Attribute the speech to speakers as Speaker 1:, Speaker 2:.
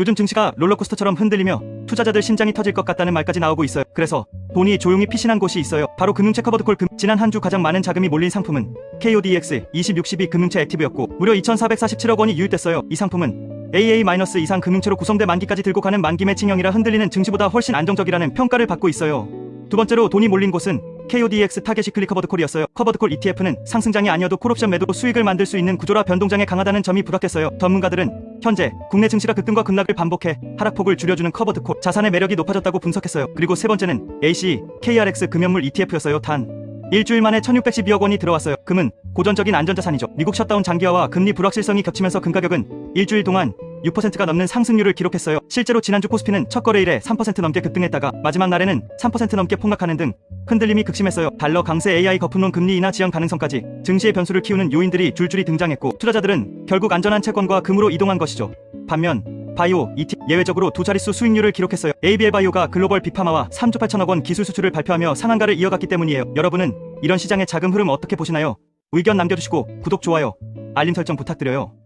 Speaker 1: 요즘 증시가 롤러코스터처럼 흔들리며 투자자들 심장이 터질 것 같다는 말까지 나오고 있어요. 그래서 돈이 조용히 피신한 곳이 있어요. 바로 금융채 커버드콜 금. 지난 한 주 가장 많은 자금이 몰린 상품은 KODX 2062 금융채 액티브였고 무려 2,447억 원이 유입됐어요. 이 상품은 AA- 이상 금융채로 구성돼 만기까지 들고 가는 만기 매칭형이라 흔들리는 증시보다 훨씬 안정적이라는 평가를 받고 있어요. 두 번째로 돈이 몰린 곳은 KODX 타겟이 클릭 커버드 콜이었어요. 커버드 콜 ETF는 상승장이 아니어도 콜옵션 매도 수익을 만들 수 있는 구조라 변동장에 강하다는 점이 부각됐어요. 전문가들은 현재 국내 증시가 급등과 급락을 반복해 하락폭을 줄여주는 커버드 콜 자산의 매력이 높아졌다고 분석했어요. 그리고 세 번째는 AC KRX 금연물 ETF였어요. 단 일주일 만에 1612억 원이 들어왔어요. 금은 고전적인 안전자산이죠. 미국 셧다운 장기화와 금리 불확실성이 겹치면서 금 가격은 일주일 동안 6%가 넘는 상승률을 기록했어요. 실제로 지난주 코스피는 첫 거래일에 3% 넘게 급등했다가 마지막 날에는 3% 넘게 폭락하는 등 흔들림이 극심했어요. 달러 강세 AI 거품론 금리 인하 지연 가능성까지 증시의 변수를 키우는 요인들이 줄줄이 등장했고 투자자들은 결국 안전한 채권과 금으로 이동한 것이죠. 반면 바이오, ET 예외적으로 두 자릿수 수익률을 기록했어요. ABL 바이오가 글로벌 빅파마와 3조 8천억 원 기술 수출을 발표하며 상한가를 이어갔기 때문이에요. 여러분은 이런 시장의 자금 흐름 어떻게 보시나요? 의견 남겨주시고 구독, 좋아요, 알림 설정 부탁드려요.